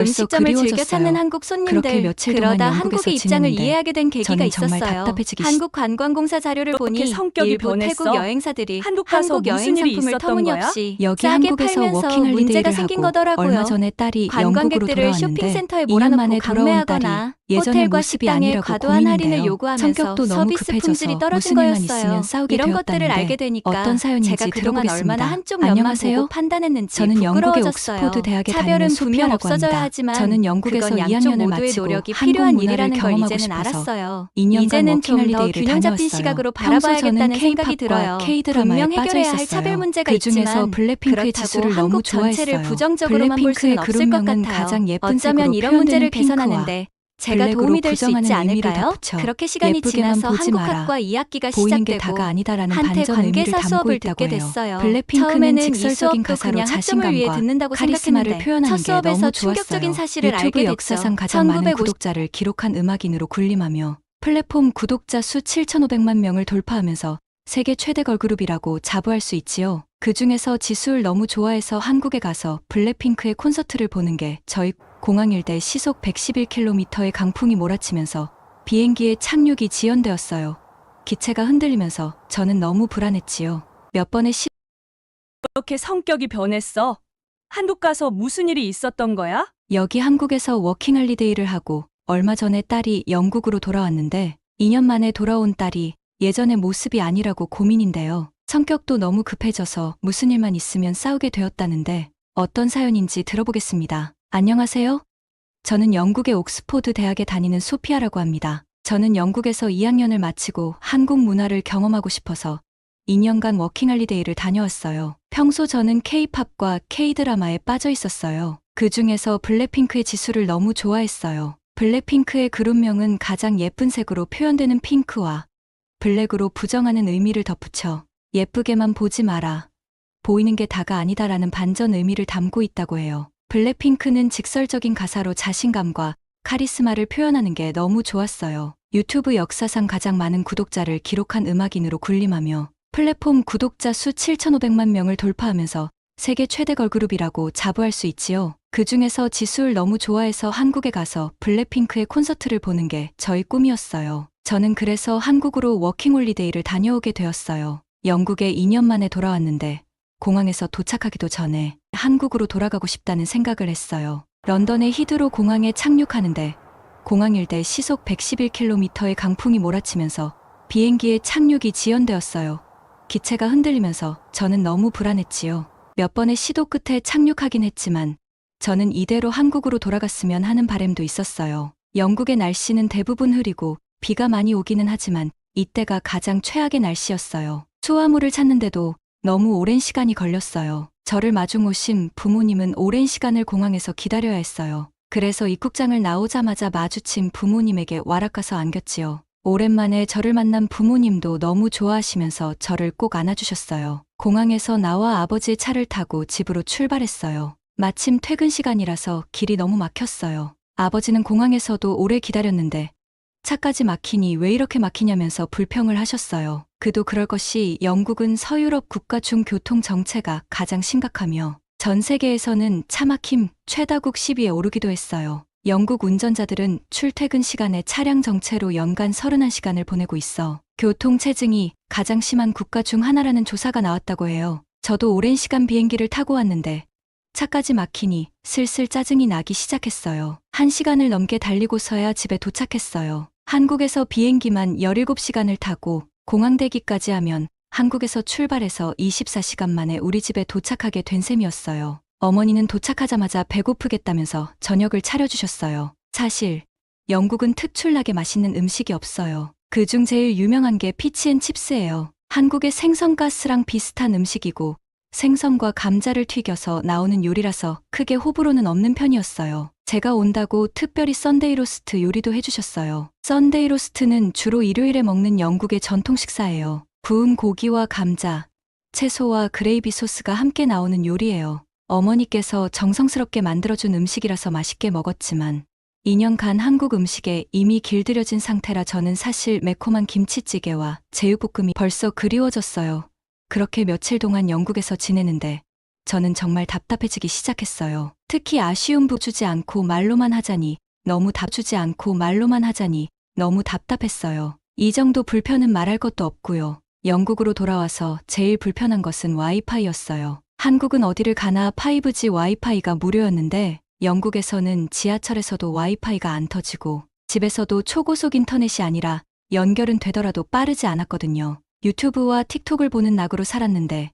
음식점을 즐겨. 찾는 한국 손님들 그렇게 며칠 동안 그러다 영국에서 한국의 입장을 지냈는데 이해하게 된 계기가 저는 정말 있었어요. 답답해지기 한국 관광공사 자료를 보니 성격이 일부 변했어? 태국 여행사들이 한국 가서 한국 무슨 여행 일이 상품을 있었던? 터무니없이 여기 싸게 한국에서 팔면서 워킹 문제가 홀리데이를 생긴 하고 거더라고요. 얼마 전에 딸이 영국으로 관광객들을 돌아왔는데 쇼핑센터에 2년 몰아넣고 만에 돌아온 강매하거나 딸이 예전의 호텔과 모습이 식당에 아니라고 과도한 할인을 고민인데요. 요구하면서 성격도 너무 서비스 급해져서 품질이 떨어진 무슨 일만 거였어요. 있으면 싸우게 이런 것들을 되었다는데 알게 되니까 어떤 사연인지 제가 그동안 들어보겠습니다. 얼마나 한쪽 면만 안녕하세요. 보고 판단했는지 저는 영국의 부끄러워졌어요. 옥스포드 대학에 차별은 다니는 분명 소피아라고 없어져야. 하지만 저는 영국에서 그건 양쪽 2학년을 모두의 마치고 노력이 한국 필요한 문화를 일이라는 걸 경험하고 이제는 싶어서 알았어요. 2년간 이제는 좀 더 워킹홀리데이를 균형 잡힌 다녀왔어요. 시각으로 바라봐야겠다는 저는 생각이 들어요. K-드라마에 분명 빠져 해결해야 할 있었어요. 차별 문제가 그 중에서 있지만 블랙핑크의 그렇다고 지수를 너무 한국 전체를 좋아했어요. 부정적으로만 볼 블랙핑크의 수는 없을 것 그룹명은 같아요. 가장 예쁜 어쩌면 색으로 이런 문제를 핑크와 개선하는데 제가 도움이 될 수 있지 않을까요? 그렇게 시간이 지나서. 한국학과 2학기가 보이는 게 시작되고 다가 아니다라는 반전 의미를 관계사 담고 수업을 있다고 듣게 해요. 됐어요. 블랙핑크는 처음에는 이 직설적인 수업도 가사로 그냥 학점을 위해 자신감과 듣는다고 카리스마를 생각했는데 표현하는 첫 게 수업에서 너무 충격적인 좋았어요. 사실을 알게 유튜브 됐죠. 역사상 가장 많은 1950 구독자를 기록한 음악인으로 군림하며 플랫폼 구독자 수 7,500만 명을 돌파하면서 세계 최대 걸그룹이라고 자부할 수 있지요. 그 중에서 지수를 너무 좋아해서 한국에 가서 블랙핑크의 콘서트를 보는 게 저희 공항 일대 시속 111km의 강풍이 몰아치면서 비행기의 착륙이 지연되었어요. 기체가 흔들리면서 저는 너무 불안했지요. 몇 번의 시 이렇게 성격이 변했어? 한국 가서 무슨 일이 있었던 거야? 여기 한국에서 워킹홀리데이를 하고 얼마 전에 딸이 영국으로 돌아왔는데 2년 만에 돌아온 딸이 예전의 모습이 아니라고 고민인데요. 성격도 너무 급해져서 무슨 일만 있으면 싸우게 되었다는데 어떤 사연인지 들어보겠습니다. 안녕하세요. 저는 영국의 옥스포드 대학에 다니는 소피아라고 합니다. 저는 영국에서 2학년을 마치고 한국 문화를 경험하고 싶어서 2년간 워킹홀리데이를 다녀왔어요. 평소 저는 K-팝과 K-드라마에 빠져 있었어요. 그 중에서 블랙핑크의 지수를 너무 좋아했어요. 블랙핑크의 그룹명은 가장 예쁜 색으로 표현되는 핑크와 블랙으로 부정하는 의미를 덧붙여 예쁘게만 보지 마라. 보이는 게 다가 아니다라는 반전 의미를 담고 있다고 해요. 블랙핑크는 직설적인 가사로 자신감과 카리스마를 표현하는 게 너무 좋았어요. 유튜브 역사상 가장 많은 구독자를 기록한 음악인으로 군림하며 플랫폼 구독자 수 7,500만 명을 돌파하면서 세계 최대 걸그룹이라고 자부할 수 있지요. 그 중에서 지수를 너무 좋아해서 한국에 가서 블랙핑크의 콘서트를 보는 게 저희 꿈이었어요. 저는 그래서 한국으로 워킹홀리데이를 다녀오게 되었어요. 영국에 2년 만에 돌아왔는데 공항에서 도착하기도 전에 한국으로 돌아가고 싶다는 생각을 했어요. 런던의 히드로 공항에 착륙하는데 공항 일대 시속 111km의 강풍이 몰아치면서 비행기의 착륙이 지연되었어요. 기체가 흔들리면서 저는 너무 불안했지요. 몇 번의 시도 끝에 착륙하긴 했지만 저는 이대로 한국으로 돌아갔으면 하는 바램도 있었어요. 영국의 날씨는 대부분 흐리고 비가 많이 오기는 하지만 이때가 가장 최악의 날씨였어요. 수화물을 찾는데도 너무 오랜 시간이 걸렸어요. 저를 마중 오신 부모님은 오랜 시간을 공항에서 기다려야 했어요. 그래서 입국장을 나오자마자 마주친 부모님에게 와락가서 안겼지요. 오랜만에 저를 만난 부모님도 너무 좋아하시면서 저를 꼭 안아주셨어요. 공항에서 나와 아버지의 차를 타고 집으로 출발했어요. 마침 퇴근 시간이라서 길이 너무 막혔어요. 아버지는 공항에서도 오래 기다렸는데 차까지 막히니 왜 이렇게 막히냐면서 불평을 하셨어요. 그도 그럴 것이 영국은 서유럽 국가 중 교통 정체가 가장 심각하며 전 세계에서는 차 막힘 최다국 10위에 오르기도 했어요. 영국 운전자들은 출퇴근 시간에 차량 정체로 연간 31시간을 보내고 있어 교통 체증이 가장 심한 국가 중 하나라는 조사가 나왔다고 해요. 저도 오랜 시간 비행기를 타고 왔는데 차까지 막히니 슬슬 짜증이 나기 시작했어요. 한 시간을 넘게 달리고서야 집에 도착했어요. 한국에서 비행기만 17시간을 타고 공항대기까지 하면 한국에서 출발해서 24시간 만에 우리 집에 도착하게 된 셈이었어요. 어머니는 도착하자마자 배고프겠다면서 저녁을 차려주셨어요. 사실 영국은 특출나게 맛있는 음식이 없어요. 그중 제일 유명한 게 피치앤칩스예요. 한국의 생선가스랑 비슷한 음식이고 생선과 감자를 튀겨서 나오는 요리라서 크게 호불호는 없는 편이었어요. 제가 온다고 특별히 썬데이 로스트 요리도 해주셨어요. 썬데이 로스트는 주로 일요일에 먹는 영국의 전통 식사예요. 구운 고기와 감자, 채소와 그레이비 소스가 함께 나오는 요리예요. 어머니께서 정성스럽게 만들어준 음식이라서 맛있게 먹었지만 2년간 한국 음식에 이미 길들여진 상태라 저는 사실 매콤한 김치찌개와 제육볶음이 벌써 그리워졌어요. 그렇게 며칠 동안 영국에서 지내는데 저는 정말 답답해지기 시작했어요. 특히 아쉬움 부주지 않고 말로만 하자니, 너무 답 주지 않고 말로만 하자니, 너무 답답했어요. 이 정도 불편은 말할 것도 없고요. 영국으로 돌아와서 제일 불편한 것은 와이파이였어요. 한국은 어디를 가나 5G 와이파이가 무료였는데 영국에서는 지하철에서도 와이파이가 안 터지고 집에서도 초고속 인터넷이 아니라 연결은 되더라도 빠르지 않았거든요. 유튜브와 틱톡을 보는 낙으로 살았는데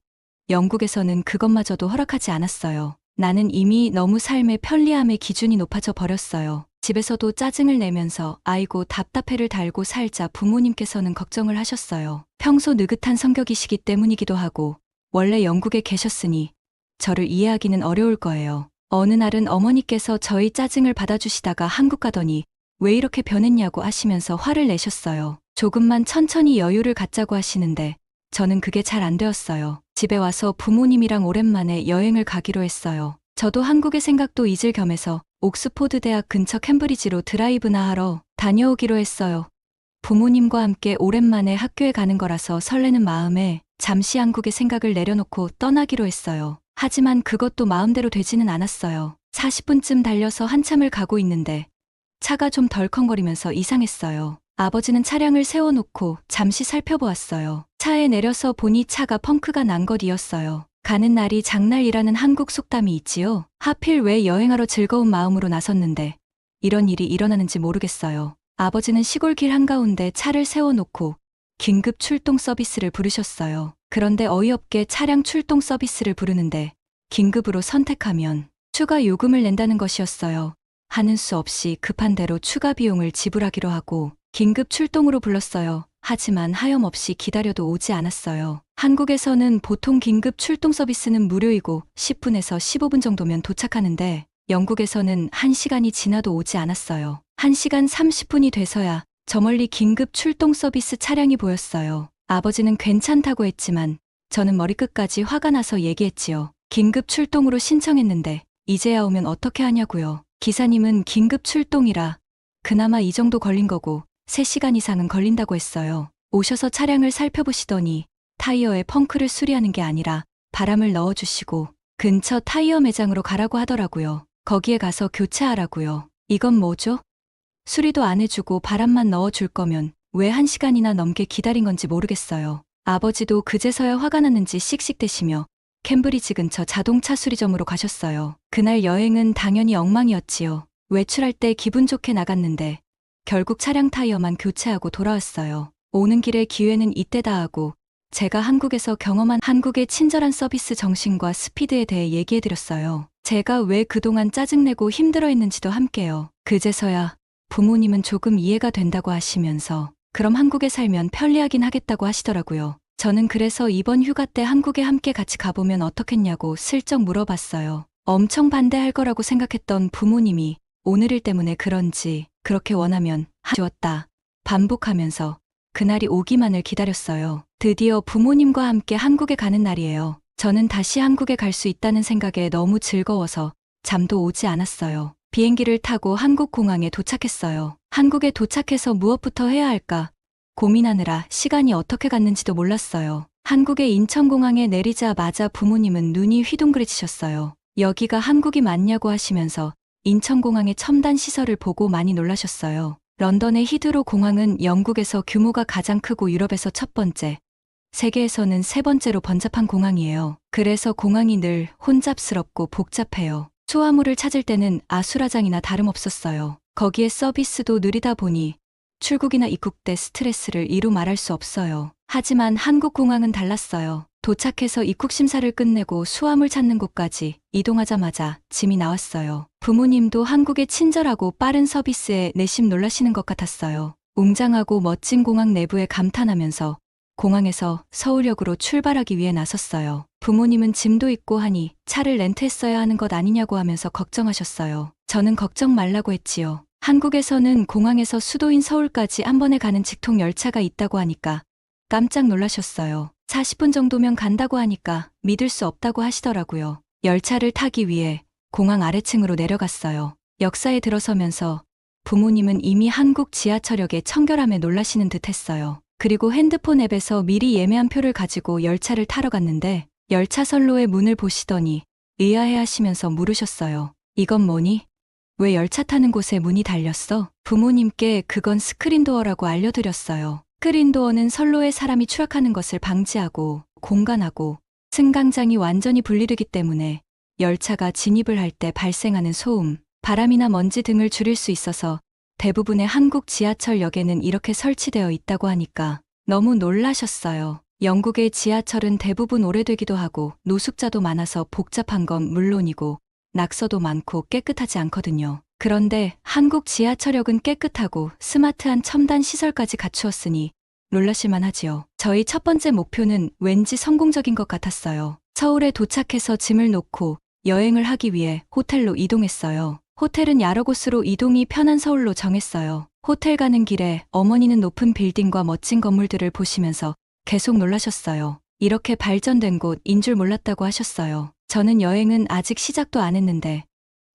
영국에서는 그것마저도 허락하지 않았어요. 나는 이미 너무 삶의 편리함의 기준이 높아져 버렸어요. 집에서도 짜증을 내면서 아이고 답답해를 달고 살자 부모님께서는 걱정을 하셨어요. 평소 느긋한 성격이시기 때문이기도 하고 원래 영국에 계셨으니 저를 이해하기는 어려울 거예요. 어느 날은 어머니께서 저희 짜증을 받아주시다가 한국 가더니 왜 이렇게 변했냐고 하시면서 화를 내셨어요. 조금만 천천히 여유를 갖자고 하시는데 저는 그게 잘 안 되었어요. 집에 와서 부모님이랑 오랜만에 여행을 가기로 했어요. 저도 한국의 생각도 잊을 겸해서 옥스포드 대학 근처 캠브리지로 드라이브나 하러 다녀오기로 했어요. 부모님과 함께 오랜만에 학교에 가는 거라서 설레는 마음에 잠시 한국의 생각을 내려놓고 떠나기로 했어요. 하지만 그것도 마음대로 되지는 않았어요. 40분쯤 달려서 한참을 가고 있는데 차가 좀 덜컹거리면서 이상했어요. 아버지는 차량을 세워놓고 잠시 살펴보았어요. 차에 내려서 보니 차가 펑크가 난 것이었어요. 가는 날이 장날이라는 한국 속담이 있지요. 하필 왜 여행하러 즐거운 마음으로 나섰는데 이런 일이 일어나는지 모르겠어요. 아버지는 시골길 한가운데 차를 세워놓고 긴급 출동 서비스를 부르셨어요. 그런데 어이없게 차량 출동 서비스를 부르는데 긴급으로 선택하면 추가 요금을 낸다는 것이었어요. 하는 수 없이 급한 대로 추가 비용을 지불하기로 하고 긴급 출동으로 불렀어요. 하지만 하염없이 기다려도 오지 않았어요. 한국에서는 보통 긴급 출동 서비스는 무료이고 10분에서 15분 정도면 도착하는데 영국에서는 1시간이 지나도 오지 않았어요. 1시간 30분이 돼서야 저 멀리 긴급 출동 서비스 차량이 보였어요. 아버지는 괜찮다고 했지만 저는 머리끝까지 화가 나서 얘기했지요. 긴급 출동으로 신청했는데 이제야 오면 어떻게 하냐고요. 기사님은 긴급 출동이라 그나마 이 정도 걸린 거고 3시간 이상은 걸린다고 했어요. 오셔서 차량을 살펴보시더니 타이어에 펑크를 수리하는 게 아니라 바람을 넣어주시고 근처 타이어 매장으로 가라고 하더라고요. 거기에 가서 교체하라고요. 이건 뭐죠? 수리도 안 해주고 바람만 넣어줄 거면 왜 한 시간이나 넘게 기다린 건지 모르겠어요. 아버지도 그제서야 화가 났는지 씩씩대시며 캠브리지 근처 자동차 수리점으로 가셨어요. 그날 여행은 당연히 엉망이었지요. 외출할 때 기분 좋게 나갔는데 결국 차량 타이어만 교체하고 돌아왔어요. 오는 길에 기회는 이때다 하고 제가 한국에서 경험한 한국의 친절한 서비스 정신과 스피드에 대해 얘기해드렸어요. 제가 왜 그동안 짜증내고 힘들어 했는지도 함께요. 그제서야 부모님은 조금 이해가 된다고 하시면서 그럼 한국에 살면 편리하긴 하겠다고 하시더라고요. 저는 그래서 이번 휴가 때 한국에 함께 같이 가보면 어떻겠냐고 슬쩍 물어봤어요. 엄청 반대할 거라고 생각했던 부모님이 오늘 일 때문에 그런지 그렇게 원하면 하주었다. 반복하면서 그날이 오기만을 기다렸어요. 드디어 부모님과 함께 한국에 가는 날이에요. 저는 다시 한국에 갈 수 있다는 생각에 너무 즐거워서 잠도 오지 않았어요. 비행기를 타고 한국 공항에 도착했어요. 한국에 도착해서 무엇부터 해야 할까 고민하느라 시간이 어떻게 갔는지도 몰랐어요. 한국의 인천공항에 내리자마자 부모님은 눈이 휘둥그레지셨어요. 여기가 한국이 맞냐고 하시면서 인천공항의 첨단 시설을 보고 많이 놀라셨어요. 런던의 히드로 공항은 영국에서 규모가 가장 크고 유럽에서 첫 번째, 세계에서는 세 번째로 번잡한 공항이에요. 그래서 공항이 늘 혼잡스럽고 복잡해요. 소화물을 찾을 때는 아수라장이나 다름없었어요. 거기에 서비스도 느리다 보니 출국이나 입국 때 스트레스를 이루 말할 수 없어요. 하지만 한국 공항은 달랐어요. 도착해서 입국 심사를 끝내고 수화물 찾는 곳까지 이동하자마자 짐이 나왔어요. 부모님도 한국의 친절하고 빠른 서비스에 내심 놀라시는 것 같았어요. 웅장하고 멋진 공항 내부에 감탄하면서 공항에서 서울역으로 출발하기 위해 나섰어요. 부모님은 짐도 있고 하니 차를 렌트했어야 하는 것 아니냐고 하면서 걱정하셨어요. 저는 걱정 말라고 했지요. 한국에서는 공항에서 수도인 서울까지 한 번에 가는 직통 열차가 있다고 하니까 깜짝 놀라셨어요. 40분 정도면 간다고 하니까 믿을 수 없다고 하시더라고요. 열차를 타기 위해 공항 아래층으로 내려갔어요. 역사에 들어서면서 부모님은 이미 한국 지하철역의 청결함에 놀라시는 듯 했어요. 그리고 핸드폰 앱에서 미리 예매한 표를 가지고 열차를 타러 갔는데 열차 선로의 문을 보시더니 의아해 하시면서 물으셨어요. 이건 뭐니? 왜 열차 타는 곳에 문이 달렸어? 부모님께 그건 스크린도어라고 알려드렸어요. 스크린도어는 선로에 사람이 추락하는 것을 방지하고 공간하고 승강장이 완전히 분리되기 때문에 열차가 진입을 할 때 발생하는 소음, 바람이나 먼지 등을 줄일 수 있어서 대부분의 한국 지하철역에는 이렇게 설치되어 있다고 하니까 너무 놀라셨어요. 영국의 지하철은 대부분 오래되기도 하고 노숙자도 많아서 복잡한 건 물론이고 낙서도 많고 깨끗하지 않거든요. 그런데 한국 지하철역은 깨끗하고 스마트한 첨단 시설까지 갖추었으니 놀라실만 하지요. 저희 첫 번째 목표는 왠지 성공적인 것 같았어요. 서울에 도착해서 짐을 놓고 여행을 하기 위해 호텔로 이동했어요. 호텔은 여러 곳으로 이동이 편한 서울로 정했어요. 호텔 가는 길에 어머니는 높은 빌딩과 멋진 건물들을 보시면서 계속 놀라셨어요. 이렇게 발전된 곳인 줄 몰랐다고 하셨어요. 저는 여행은 아직 시작도 안 했는데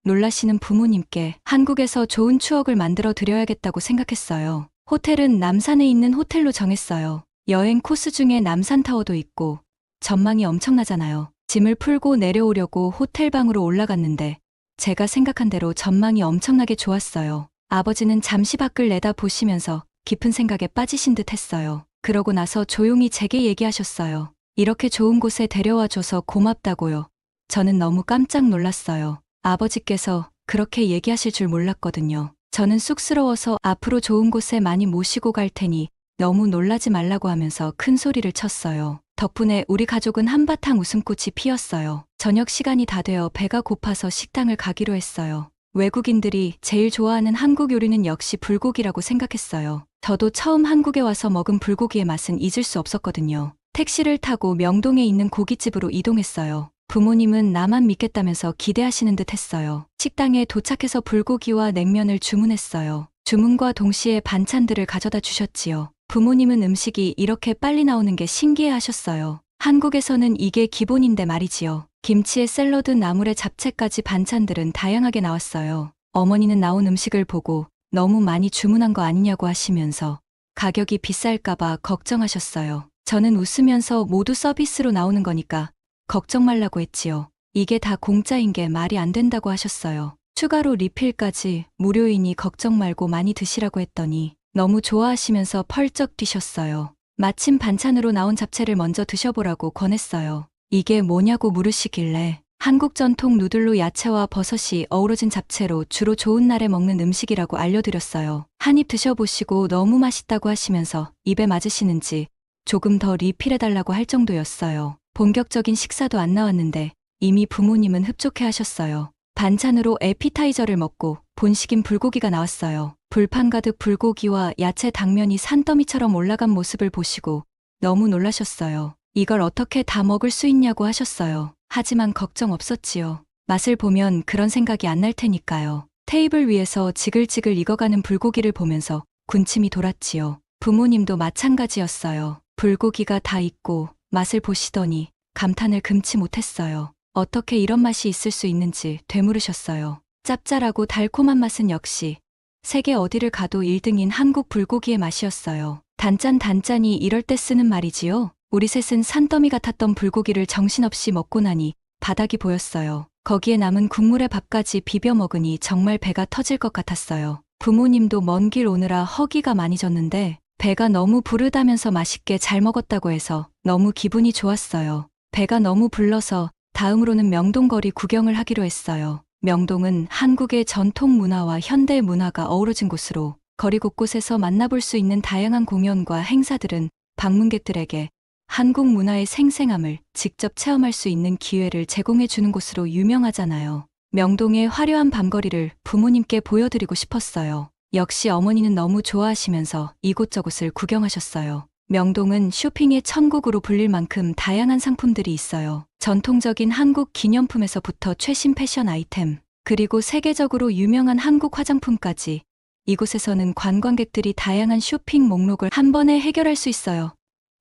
놀라시는 부모님께 한국에서 좋은 추억을 만들어 드려야겠다고 생각했어요. 호텔은 남산에 있는 호텔로 정했어요. 여행 코스 중에 남산타워도 있고 전망이 엄청나잖아요. 짐을 풀고 내려오려고 호텔방으로 올라갔는데 제가 생각한 대로 전망이 엄청나게 좋았어요. 아버지는 잠시 밖을 내다 보시면서 깊은 생각에 빠지신 듯 했어요. 그러고 나서 조용히 제게 얘기하셨어요. 이렇게 좋은 곳에 데려와 줘서 고맙다고요. 저는 너무 깜짝 놀랐어요. 아버지께서 그렇게 얘기하실 줄 몰랐거든요. 저는 쑥스러워서 앞으로 좋은 곳에 많이 모시고 갈 테니 너무 놀라지 말라고 하면서 큰 소리를 쳤어요. 덕분에 우리 가족은 한바탕 웃음꽃이 피었어요. 저녁 시간이 다 되어 배가 고파서 식당을 가기로 했어요. 외국인들이 제일 좋아하는 한국 요리는 역시 불고기라고 생각했어요. 저도 처음 한국에 와서 먹은 불고기의 맛은 잊을 수 없었거든요. 택시를 타고 명동에 있는 고깃집으로 이동했어요. 부모님은 나만 믿겠다면서 기대하시는 듯 했어요. 식당에 도착해서 불고기와 냉면을 주문했어요. 주문과 동시에 반찬들을 가져다 주셨지요. 부모님은 음식이 이렇게 빨리 나오는 게 신기해 하셨어요. 한국에서는 이게 기본인데 말이지요. 김치에 샐러드, 나물에 잡채까지 반찬들은 다양하게 나왔어요. 어머니는 나온 음식을 보고 너무 많이 주문한 거 아니냐고 하시면서 가격이 비쌀까봐 걱정하셨어요. 저는 웃으면서 모두 서비스로 나오는 거니까 걱정 말라고 했지요. 이게 다 공짜인 게 말이 안 된다고 하셨어요. 추가로 리필까지 무료이니 걱정 말고 많이 드시라고 했더니 너무 좋아하시면서 펄쩍 뛰셨어요. 마침 반찬으로 나온 잡채를 먼저 드셔보라고 권했어요. 이게 뭐냐고 물으시길래 한국 전통 누들로 야채와 버섯이 어우러진 잡채로 주로 좋은 날에 먹는 음식이라고 알려드렸어요. 한 입 드셔보시고 너무 맛있다고 하시면서 입에 맞으시는지 조금 더 리필해달라고 할 정도였어요. 본격적인 식사도 안 나왔는데 이미 부모님은 흡족해 하셨어요. 반찬으로 에피타이저를 먹고 본식인 불고기가 나왔어요. 불판 가득 불고기와 야채 당면이 산더미처럼 올라간 모습을 보시고 너무 놀라셨어요. 이걸 어떻게 다 먹을 수 있냐고 하셨어요. 하지만 걱정 없었지요. 맛을 보면 그런 생각이 안 날 테니까요. 테이블 위에서 지글지글 익어가는 불고기를 보면서 군침이 돌았지요. 부모님도 마찬가지였어요. 불고기가 다 익고 맛을 보시더니 감탄을 금치 못했어요. 어떻게 이런 맛이 있을 수 있는지 되물으셨어요. 짭짤하고 달콤한 맛은 역시 세계 어디를 가도 1등인 한국 불고기의 맛이었어요. 단짠 단짠이 이럴 때 쓰는 말이지요. 우리 셋은 산더미 같았던 불고기를 정신없이 먹고 나니 바닥이 보였어요. 거기에 남은 국물에 밥까지 비벼 먹으니 정말 배가 터질 것 같았어요. 부모님도 먼 길 오느라 허기가 많이 졌는데 배가 너무 부르다면서 맛있게 잘 먹었다고 해서 너무 기분이 좋았어요. 배가 너무 불러서 다음으로는 명동거리 구경을 하기로 했어요. 명동은 한국의 전통 문화와 현대 문화가 어우러진 곳으로 거리 곳곳에서 만나볼 수 있는 다양한 공연과 행사들은 방문객들에게 한국 문화의 생생함을 직접 체험할 수 있는 기회를 제공해 주는 곳으로 유명하잖아요. 명동의 화려한 밤거리를 부모님께 보여드리고 싶었어요. 역시 어머니는 너무 좋아하시면서 이곳저곳을 구경하셨어요. 명동은 쇼핑의 천국으로 불릴 만큼 다양한 상품들이 있어요. 전통적인 한국 기념품에서부터 최신 패션 아이템, 그리고 세계적으로 유명한 한국 화장품까지 이곳에서는 관광객들이 다양한 쇼핑 목록을 한 번에 해결할 수 있어요.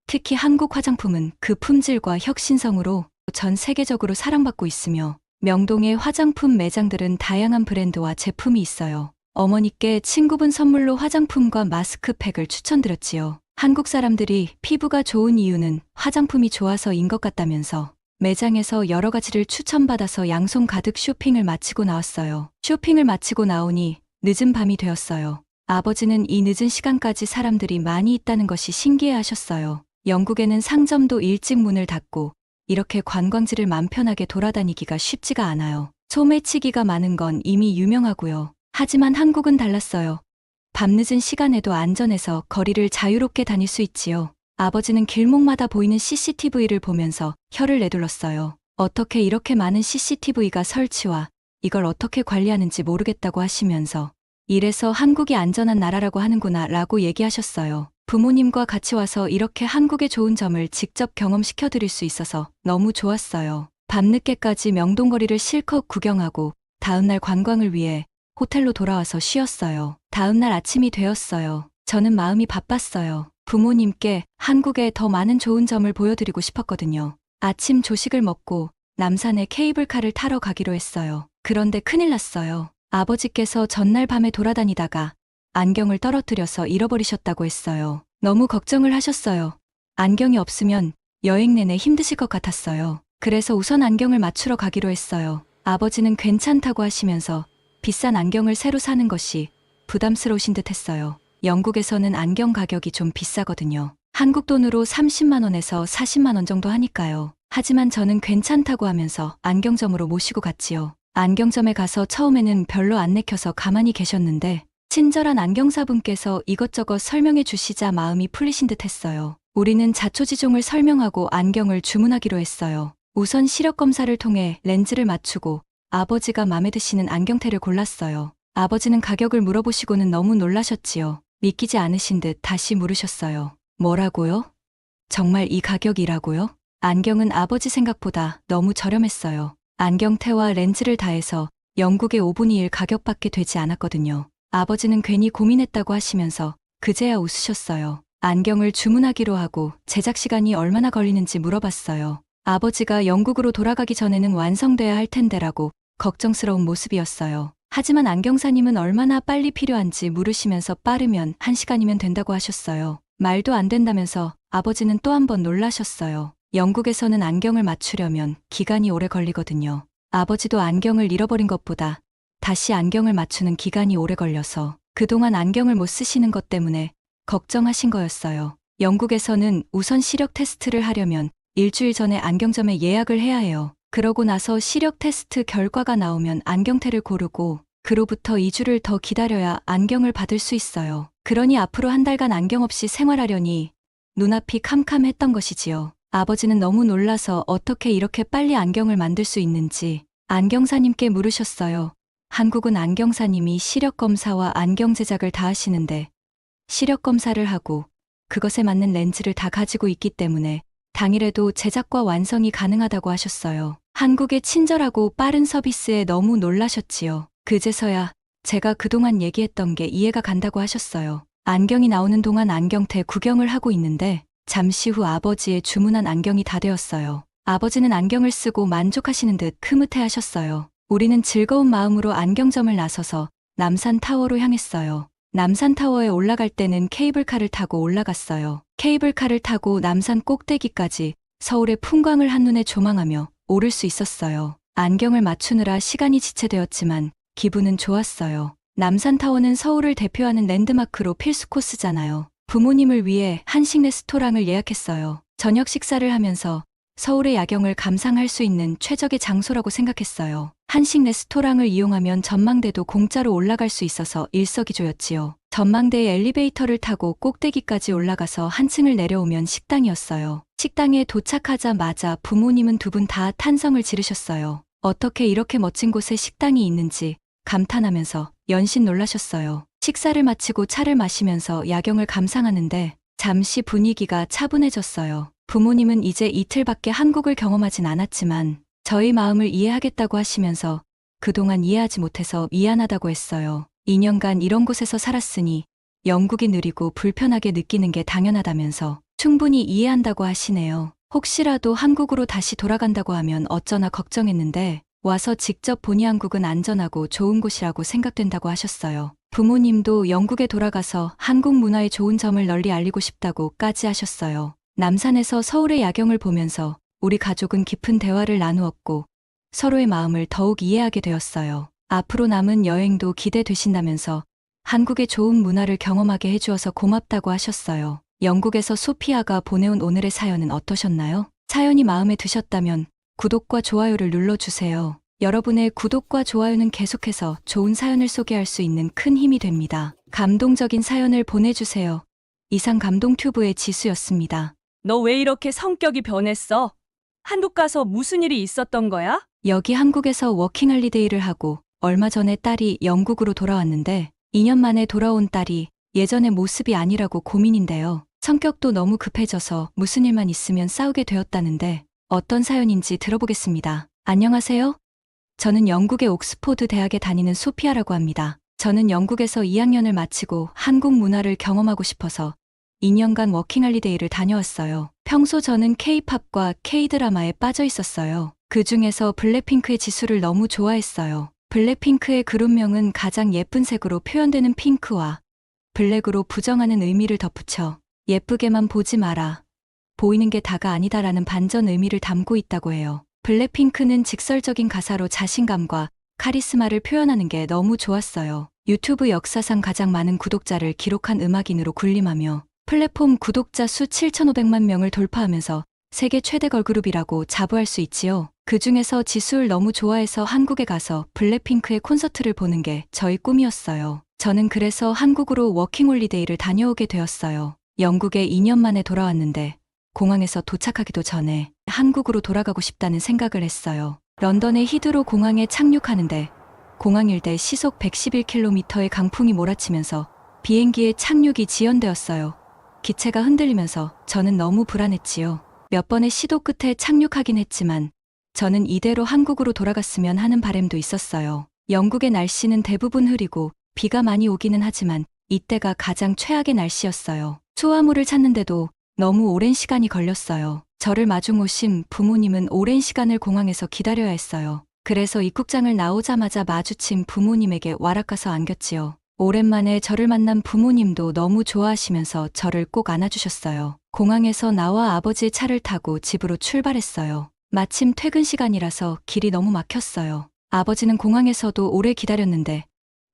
특히 한국 화장품은 그 품질과 혁신성으로 전 세계적으로 사랑받고 있으며 명동의 화장품 매장들은 다양한 브랜드와 제품이 있어요. 어머니께 친구분 선물로 화장품과 마스크팩을 추천드렸지요. 한국 사람들이 피부가 좋은 이유는 화장품이 좋아서인 것 같다면서 매장에서 여러 가지를 추천받아서 양손 가득 쇼핑을 마치고 나왔어요. 쇼핑을 마치고 나오니 늦은 밤이 되었어요. 아버지는 이 늦은 시간까지 사람들이 많이 있다는 것이 신기해 하셨어요. 영국에는 상점도 일찍 문을 닫고 이렇게 관광지를 맘 편하게 돌아다니기가 쉽지가 않아요. 소매치기가 많은 건 이미 유명하고요. 하지만 한국은 달랐어요. 밤늦은 시간에도 안전해서 거리를 자유롭게 다닐 수 있지요. 아버지는 길목마다 보이는 CCTV를 보면서 혀를 내둘렀어요. 어떻게 이렇게 많은 CCTV가 설치와 이걸 어떻게 관리하는지 모르겠다고 하시면서 이래서 한국이 안전한 나라라고 하는구나 라고 얘기하셨어요. 부모님과 같이 와서 이렇게 한국의 좋은 점을 직접 경험시켜 드릴 수 있어서 너무 좋았어요. 밤늦게까지 명동거리를 실컷 구경하고 다음날 관광을 위해 호텔로 돌아와서 쉬었어요. 다음날 아침이 되었어요. 저는 마음이 바빴어요. 부모님께 한국에 더 많은 좋은 점을 보여드리고 싶었거든요. 아침 조식을 먹고 남산에 케이블카를 타러 가기로 했어요. 그런데 큰일 났어요. 아버지께서 전날 밤에 돌아다니다가 안경을 떨어뜨려서 잃어버리셨다고 했어요. 너무 걱정을 하셨어요. 안경이 없으면 여행 내내 힘드실 것 같았어요. 그래서 우선 안경을 맞추러 가기로 했어요. 아버지는 괜찮다고 하시면서 비싼 안경을 새로 사는 것이 부담스러우신 듯 했어요. 영국에서는 안경 가격이 좀 비싸거든요. 한국 돈으로 30만 원에서 40만 원 정도 하니까요. 하지만 저는 괜찮다고 하면서 안경점으로 모시고 갔지요. 안경점에 가서 처음에는 별로 안 내켜서 가만히 계셨는데 친절한 안경사분께서 이것저것 설명해 주시자 마음이 풀리신 듯 했어요. 우리는 자초지종을 설명하고 안경을 주문하기로 했어요. 우선 시력 검사를 통해 렌즈를 맞추고 아버지가 마음에 드시는 안경테를 골랐어요. 아버지는 가격을 물어보시고는 너무 놀라셨지요. 믿기지 않으신 듯 다시 물으셨어요. 뭐라고요? 정말 이 가격이라고요? 안경은 아버지 생각보다 너무 저렴했어요. 안경테와 렌즈를 다해서 영국의 5분의 1 가격밖에 되지 않았거든요. 아버지는 괜히 고민했다고 하시면서 그제야 웃으셨어요. 안경을 주문하기로 하고 제작 시간이 얼마나 걸리는지 물어봤어요. 아버지가 영국으로 돌아가기 전에는 완성돼야 할 텐데라고 걱정스러운 모습이었어요. 하지만 안경사님은 얼마나 빨리 필요한지 물으시면서 빠르면 한 시간이면 된다고 하셨어요. 말도 안 된다면서 아버지는 또 한 번 놀라셨어요. 영국에서는 안경을 맞추려면 기간이 오래 걸리거든요. 아버지도 안경을 잃어버린 것보다 다시 안경을 맞추는 기간이 오래 걸려서 그동안 안경을 못 쓰시는 것 때문에 걱정하신 거였어요. 영국에서는 우선 시력 테스트를 하려면 일주일 전에 안경점에 예약을 해야 해요. 그러고 나서 시력 테스트 결과가 나오면 안경테를 고르고 그로부터 2주를 더 기다려야 안경을 받을 수 있어요. 그러니 앞으로 한 달간 안경 없이 생활하려니 눈앞이 캄캄했던 것이지요. 아버지는 너무 놀라서 어떻게 이렇게 빨리 안경을 만들 수 있는지 안경사님께 물으셨어요. 한국은 안경사님이 시력 검사와 안경 제작을 다 하시는데 시력 검사를 하고 그것에 맞는 렌즈를 다 가지고 있기 때문에 당일에도 제작과 완성이 가능하다고 하셨어요. 한국의 친절하고 빠른 서비스에 너무 놀라셨지요. 그제서야 제가 그동안 얘기했던 게 이해가 간다고 하셨어요. 안경이 나오는 동안 안경테 구경을 하고 있는데 잠시 후 아버지의 주문한 안경이 다 되었어요. 아버지는 안경을 쓰고 만족하시는 듯 흐뭇해 하셨어요. 우리는 즐거운 마음으로 안경점을 나서서 남산타워로 향했어요. 남산타워에 올라갈 때는 케이블카를 타고 올라갔어요. 케이블카를 타고 남산 꼭대기까지 서울의 풍광을 한눈에 조망하며 오를 수 있었어요. 안경을 맞추느라 시간이 지체되었지만 기분은 좋았어요. 남산타워는 서울을 대표하는 랜드마크로 필수 코스잖아요. 부모님을 위해 한식 레스토랑을 예약했어요. 저녁 식사를 하면서 서울의 야경을 감상할 수 있는 최적의 장소라고 생각했어요. 한식 레스토랑을 이용하면 전망대도 공짜로 올라갈 수 있어서 일석이조였지요. 전망대에 엘리베이터를 타고 꼭대기까지 올라가서 한층을 내려오면 식당이었어요. 식당에 도착하자마자 부모님은 두 분 다 탄성을 지르셨어요. 어떻게 이렇게 멋진 곳에 식당이 있는지 감탄하면서 연신 놀라셨어요. 식사를 마치고 차를 마시면서 야경을 감상하는데 잠시 분위기가 차분해졌어요. 부모님은 이제 이틀밖에 한국을 경험하진 않았지만 저희 마음을 이해하겠다고 하시면서 그동안 이해하지 못해서 미안하다고 했어요. 2년간 이런 곳에서 살았으니 영국이 느리고 불편하게 느끼는 게 당연하다면서 충분히 이해한다고 하시네요. 혹시라도 한국으로 다시 돌아간다고 하면 어쩌나 걱정했는데 와서 직접 보니 한국은 안전하고 좋은 곳이라고 생각된다고 하셨어요. 부모님도 영국에 돌아가서 한국 문화의 좋은 점을 널리 알리고 싶다고까지 하셨어요. 남산에서 서울의 야경을 보면서 우리 가족은 깊은 대화를 나누었고 서로의 마음을 더욱 이해하게 되었어요. 앞으로 남은 여행도 기대되신다면서 한국의 좋은 문화를 경험하게 해주어서 고맙다고 하셨어요. 영국에서 소피아가 보내온 오늘의 사연은 어떠셨나요? 사연이 마음에 드셨다면 구독과 좋아요를 눌러주세요. 여러분의 구독과 좋아요는 계속해서 좋은 사연을 소개할 수 있는 큰 힘이 됩니다. 감동적인 사연을 보내주세요. 이상 감동튜브의 지수였습니다. 너 왜 이렇게 성격이 변했어? 한국 가서 무슨 일이 있었던 거야? 여기 한국에서 워킹홀리데이를 하고 얼마 전에 딸이 영국으로 돌아왔는데 2년 만에 돌아온 딸이 예전의 모습이 아니라고 고민인데요. 성격도 너무 급해져서 무슨 일만 있으면 싸우게 되었다는데 어떤 사연인지 들어보겠습니다. 안녕하세요. 저는 영국의 옥스포드 대학에 다니는 소피아라고 합니다. 저는 영국에서 2학년을 마치고 한국 문화를 경험하고 싶어서 2년간 워킹홀리데이를 다녀왔어요. 평소 저는 K-팝과 K-드라마에 빠져 있었어요. 그 중에서 블랙핑크의 지수를 너무 좋아했어요. 블랙핑크의 그룹명은 가장 예쁜 색으로 표현되는 핑크와 블랙으로 부정하는 의미를 덧붙여 예쁘게만 보지 마라. 보이는 게 다가 아니다라는 반전 의미를 담고 있다고 해요. 블랙핑크는 직설적인 가사로 자신감과 카리스마를 표현하는 게 너무 좋았어요. 유튜브 역사상 가장 많은 구독자를 기록한 음악인으로 군림하며 플랫폼 구독자 수 7,500만 명을 돌파하면서 세계 최대 걸그룹이라고 자부할 수 있지요. 그 중에서 지수를 너무 좋아해서 한국에 가서 블랙핑크의 콘서트를 보는 게 저희 꿈이었어요. 저는 그래서 한국으로 워킹홀리데이를 다녀오게 되었어요. 영국에 2년 만에 돌아왔는데 공항에서 도착하기도 전에 한국으로 돌아가고 싶다는 생각을 했어요. 런던의 히드로 공항에 착륙하는데 공항 일대 시속 111km의 강풍이 몰아치면서 비행기의 착륙이 지연되었어요. 기체가 흔들리면서 저는 너무 불안했지요. 몇 번의 시도 끝에 착륙하긴 했지만 저는 이대로 한국으로 돌아갔으면 하는 바램도 있었어요. 영국의 날씨는 대부분 흐리고 비가 많이 오기는 하지만 이때가 가장 최악의 날씨였어요. 수화물을 찾는데도 너무 오랜 시간이 걸렸어요. 저를 마중 오신 부모님은 오랜 시간을 공항에서 기다려야 했어요. 그래서 입국장을 나오자마자 마주친 부모님에게 와락가서 안겼지요. 오랜만에 저를 만난 부모님도 너무 좋아하시면서 저를 꼭 안아주셨어요. 공항에서 나와 아버지의 차를 타고 집으로 출발했어요. 마침 퇴근 시간이라서 길이 너무 막혔어요. 아버지는 공항에서도 오래 기다렸는데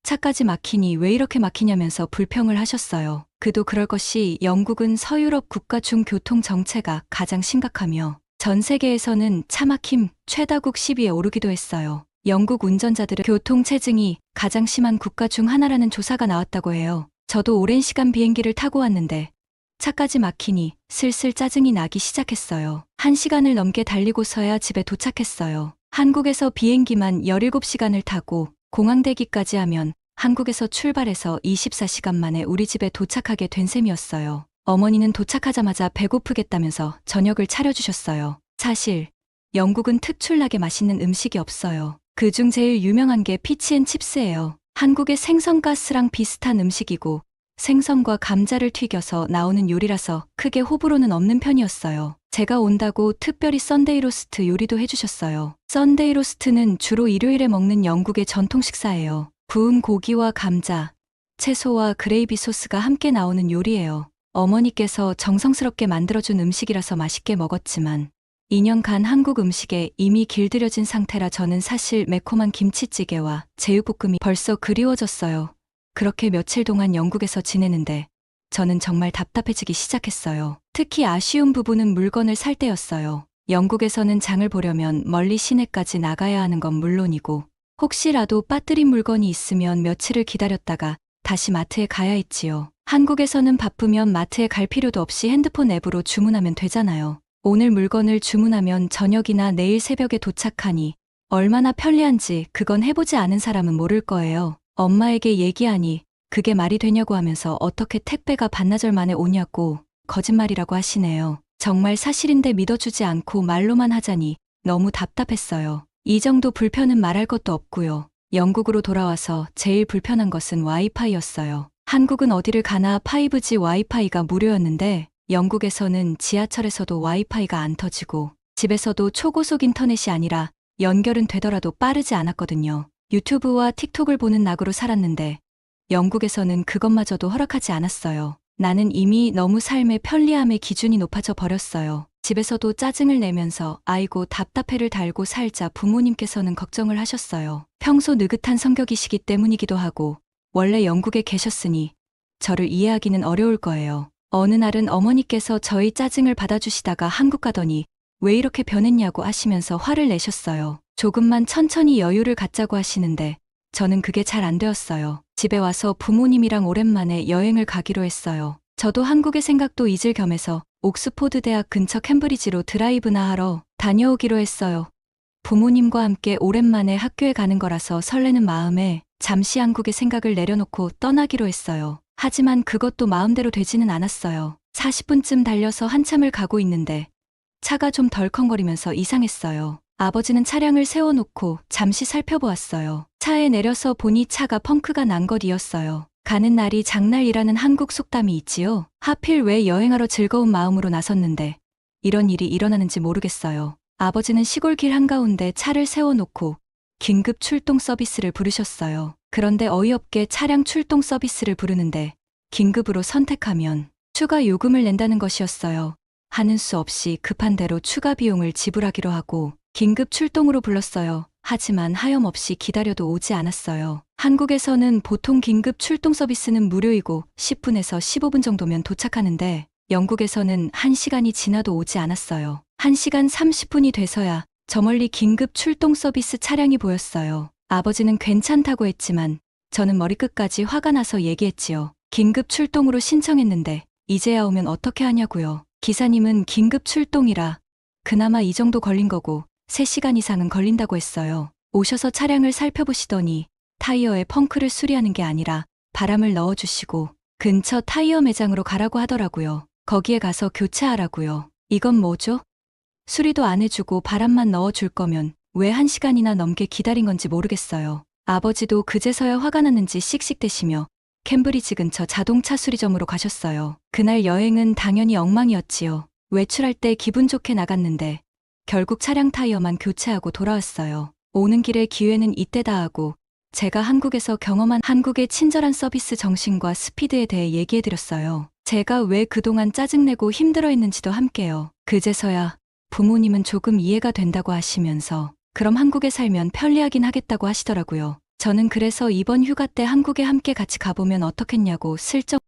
차까지 막히니 왜 이렇게 막히냐면서 불평을 하셨어요. 그도 그럴 것이 영국은 서유럽 국가 중 교통 정체가 가장 심각하며 전 세계에서는 차 막힘 최다국 10위에 오르기도 했어요. 영국 운전자들의 교통 체증이 가장 심한 국가 중 하나라는 조사가 나왔다고 해요. 저도 오랜 시간 비행기를 타고 왔는데 차까지 막히니 슬슬 짜증이 나기 시작했어요. 한 시간을 넘게 달리고서야 집에 도착했어요. 한국에서 비행기만 17시간을 타고 공항 대기까지 하면 한국에서 출발해서 24시간 만에 우리 집에 도착하게 된 셈이었어요. 어머니는 도착하자마자 배고프겠다면서 저녁을 차려주셨어요. 사실 영국은 특출나게 맛있는 음식이 없어요. 그중 제일 유명한 게 피치앤칩스예요. 한국의 생선가스랑 비슷한 음식이고 생선과 감자를 튀겨서 나오는 요리라서 크게 호불호는 없는 편이었어요. 제가 온다고 특별히 썬데이 로스트 요리도 해주셨어요. 썬데이 로스트는 주로 일요일에 먹는 영국의 전통 식사예요. 구운 고기와 감자, 채소와 그레이비 소스가 함께 나오는 요리예요. 어머니께서 정성스럽게 만들어준 음식이라서 맛있게 먹었지만 2년간 한국 음식에 이미 길들여진 상태라 저는 사실 매콤한 김치찌개와 제육볶음이 벌써 그리워졌어요. 그렇게 며칠 동안 영국에서 지내는데 저는 정말 답답해지기 시작했어요. 특히 아쉬운 부분은 물건을 살 때였어요. 영국에서는 장을 보려면 멀리 시내까지 나가야 하는 건 물론이고 혹시라도 빠뜨린 물건이 있으면 며칠을 기다렸다가 다시 마트에 가야 했지요. 한국에서는 바쁘면 마트에 갈 필요도 없이 핸드폰 앱으로 주문하면 되잖아요. 오늘 물건을 주문하면 저녁이나 내일 새벽에 도착하니 얼마나 편리한지 그건 해보지 않은 사람은 모를 거예요. 엄마에게 얘기하니 그게 말이 되냐고 하면서 어떻게 택배가 반나절 만에 오냐고 거짓말이라고 하시네요. 정말 사실인데 믿어주지 않고 말로만 하자니 너무 답답했어요. 이 정도 불편은 말할 것도 없고요. 영국으로 돌아와서 제일 불편한 것은 와이파이였어요. 한국은 어디를 가나 5G 와이파이가 무료였는데 영국에서는 지하철에서도 와이파이가 안 터지고 집에서도 초고속 인터넷이 아니라 연결은 되더라도 빠르지 않았거든요. 유튜브와 틱톡을 보는 낙으로 살았는데 영국에서는 그것마저도 허락하지 않았어요. 나는 이미 너무 삶의 편리함의 기준이 높아져 버렸어요. 집에서도 짜증을 내면서 아이고 답답해를 달고 살자 부모님께서는 걱정을 하셨어요. 평소 느긋한 성격이시기 때문이기도 하고 원래 영국에 계셨으니 저를 이해하기는 어려울 거예요. 어느 날은 어머니께서 저희 짜증을 받아주시다가 한국 가더니 왜 이렇게 변했냐고 하시면서 화를 내셨어요. 조금만 천천히 여유를 갖자고 하시는데 저는 그게 잘 안 되었어요. 집에 와서 부모님이랑 오랜만에 여행을 가기로 했어요. 저도 한국의 생각도 잊을 겸해서 옥스포드 대학 근처 캠브리지로 드라이브나 하러 다녀오기로 했어요. 부모님과 함께 오랜만에 학교에 가는 거라서 설레는 마음에 잠시 한국의 생각을 내려놓고 떠나기로 했어요. 하지만 그것도 마음대로 되지는 않았어요. 40분쯤 달려서 한참을 가고 있는데 차가 좀 덜컹거리면서 이상했어요. 아버지는 차량을 세워놓고 잠시 살펴보았어요. 차에 내려서 보니 차가 펑크가 난 것이었어요. 가는 날이 장날이라는 한국 속담이 있지요. 하필 왜 여행하러 즐거운 마음으로 나섰는데 이런 일이 일어나는지 모르겠어요. 아버지는 시골 길 한가운데 차를 세워놓고 긴급 출동 서비스를 부르셨어요. 그런데 어이없게 차량 출동 서비스를 부르는데 긴급으로 선택하면 추가 요금을 낸다는 것이었어요. 하는 수 없이 급한 대로 추가 비용을 지불하기로 하고 긴급 출동으로 불렀어요. 하지만 하염없이 기다려도 오지 않았어요. 한국에서는 보통 긴급 출동 서비스는 무료이고 10분에서 15분 정도면 도착하는데 영국에서는 1시간이 지나도 오지 않았어요. 1시간 30분이 돼서야 저 멀리 긴급 출동 서비스 차량이 보였어요. 아버지는 괜찮다고 했지만 저는 머리끝까지 화가 나서 얘기했지요. 긴급 출동으로 신청했는데 이제야 오면 어떻게 하냐고요. 기사님은 긴급 출동이라 그나마 이 정도 걸린 거고 3시간 이상은 걸린다고 했어요. 오셔서 차량을 살펴보시더니 타이어에 펑크를 수리하는 게 아니라 바람을 넣어주시고 근처 타이어 매장으로 가라고 하더라고요. 거기에 가서 교체하라고요. 이건 뭐죠? 수리도 안 해주고 바람만 넣어줄 거면 왜 한 시간이나 넘게 기다린 건지 모르겠어요. 아버지도 그제서야 화가 났는지 씩씩대시며 캠브리지 근처 자동차 수리점으로 가셨어요. 그날 여행은 당연히 엉망이었지요. 외출할 때 기분 좋게 나갔는데 결국 차량 타이어만 교체하고 돌아왔어요. 오는 길에 기회는 이때다 하고 제가 한국에서 경험한 한국의 친절한 서비스 정신과 스피드에 대해 얘기해드렸어요. 제가 왜 그동안 짜증내고 힘들어했는지도 함께요. 그제서야 부모님은 조금 이해가 된다고 하시면서 그럼 한국에 살면 편리하긴 하겠다고 하시더라고요. 저는 그래서 이번 휴가 때 한국에 함께 같이 가보면 어떻겠냐고 슬쩍